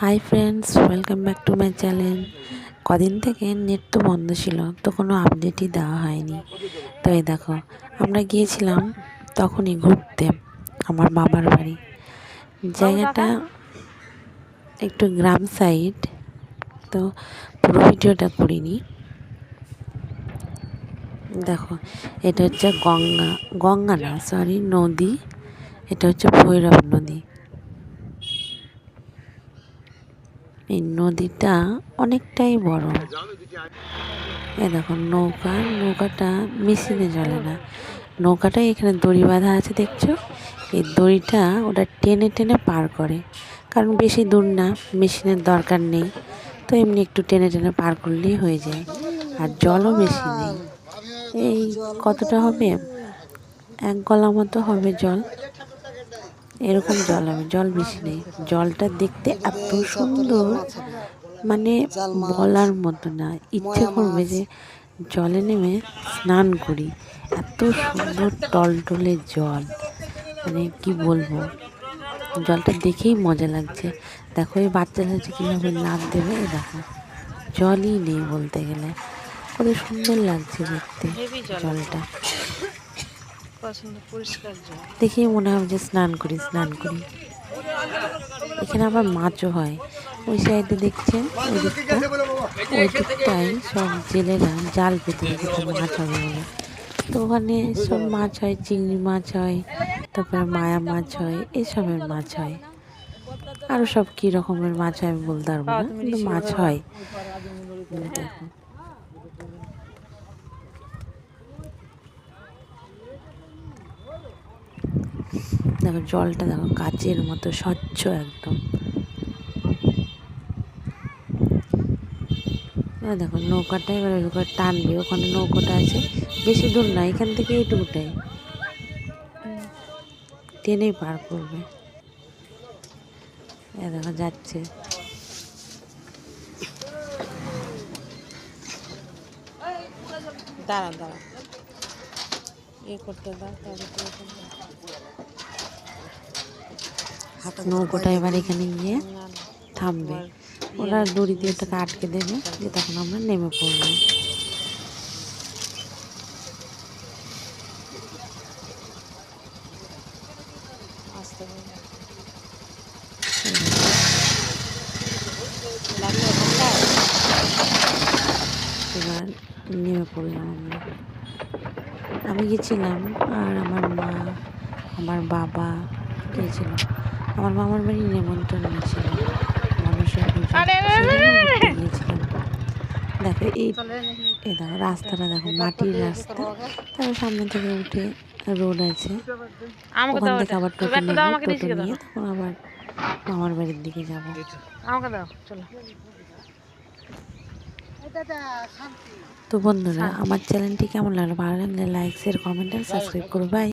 Hi friends welcome back to my channel. কদিন থেকে net তো বন্ধ ছিল তো কোনো আপডেটই দেওয়া হয়নি। তো এই দেখো আমরা গিয়েছিলাম তখনই ঘুরতে আমার বাবার বাড়ি। জায়গাটা একটু গ্রাম সাইড তো পুরো ভিডিওটা করিনি। দেখো এটা হচ্ছে গঙ্গা গঙ্গা না সরি নদী। এটা হচ্ছে ভৈরব নদী। এই নদীটা অনেকটাই বড়। এ দেখো, নৌকা, নৌকাটা মেশিনে চলে না। নৌকাটা এখানে দড়ি বাঁধা আছে, দেখছ? এই দড়িটা ওটা টেনে টেনে পার করে। কারণ বেশি দূর না, মেশিনের দরকার নেই। তো এমনি একটু টেনে টেনে পার করলেই হয়ে যায়। আর জলও বেশি নেই। এই কতটা হবে? এক গলা মতো হবে জল। এরকম জল হবে জল বেশি নেই। জলটা দেখতে এত সুন্দর মানে বলার মতো না। ইচ্ছে করবে যে জলে নেমে স্নান করি। এত সুন্দর টলটলে জল। মানে কি বলব? জলটা দেখেই মজা লাগছে। দেখো, এই বাচ্চারা যে কীভাবে লাভ দেবে দেখো। জলই নেই বলতে গেলে। কত সুন্দর লাগছে দেখতে জলটা। পরিষ্কার জল। দেখেই মনে হবে যে স্নান করি স্নান করি। এখানে আবার মাছও হয়। ওই সাইডে দেখছেন ওই দিকটা ওই দিকটায় সব জেলেরা জাল পেতে রেখেছে মাছ হবে বলে। তো ওখানে সব মাছ হয় চিংড়ি মাছ হয় তারপরে মায়া মাছ হয় এসবের মাছ হয়। আরও সব কী রকমের মাছ হয় আমি বলতে পারব না কিন্তু মাছ হয়। দেখো দেখো, জলটা দেখো, কাচের মতো, স্বচ্ছ একদম। দেখো, নৌকাটা এবার ওইরকম টানবে, ওখানে নৌকাটা আছে। বেশি দূর না, এখান থেকে এইটুকুটাই। টেনেই পার করবে। এ দেখো, যাচ্ছে। দাঁড়া দাঁড়া এ করতে দাও নৌকোটা এবার এখানে গিয়ে থামবে। ওরা দড়ি দিয়ে ওটাকে আটকে দেবে যে তখন আমরা নেমে পড়ব। এবার নেমে পড়লাম আমরা। আমি গেছিলাম আর আমার মা আমার বাবা গিয়েছিল আমার মামার বাড়ি নেমন্তন্ন ছিল। মানুষের গিয়েছিলাম। দেখো এই এই দেখো রাস্তাটা দেখো মাটির রাস্তা। তারপর সামনে থেকে উঠে রোড আছে। ওখান থেকে আবার টোটো টোটো নিয়ে তখন আবার মামার বাড়ির দিকে যাব। আমাকে দাও চলো। তো বন্ধুরা আমার চ্যানেলটি কেমন লাগল? ভালো লাগলে লাইক শেয়ার কমেন্ট আর সাবস্ক্রাইব করো। বাই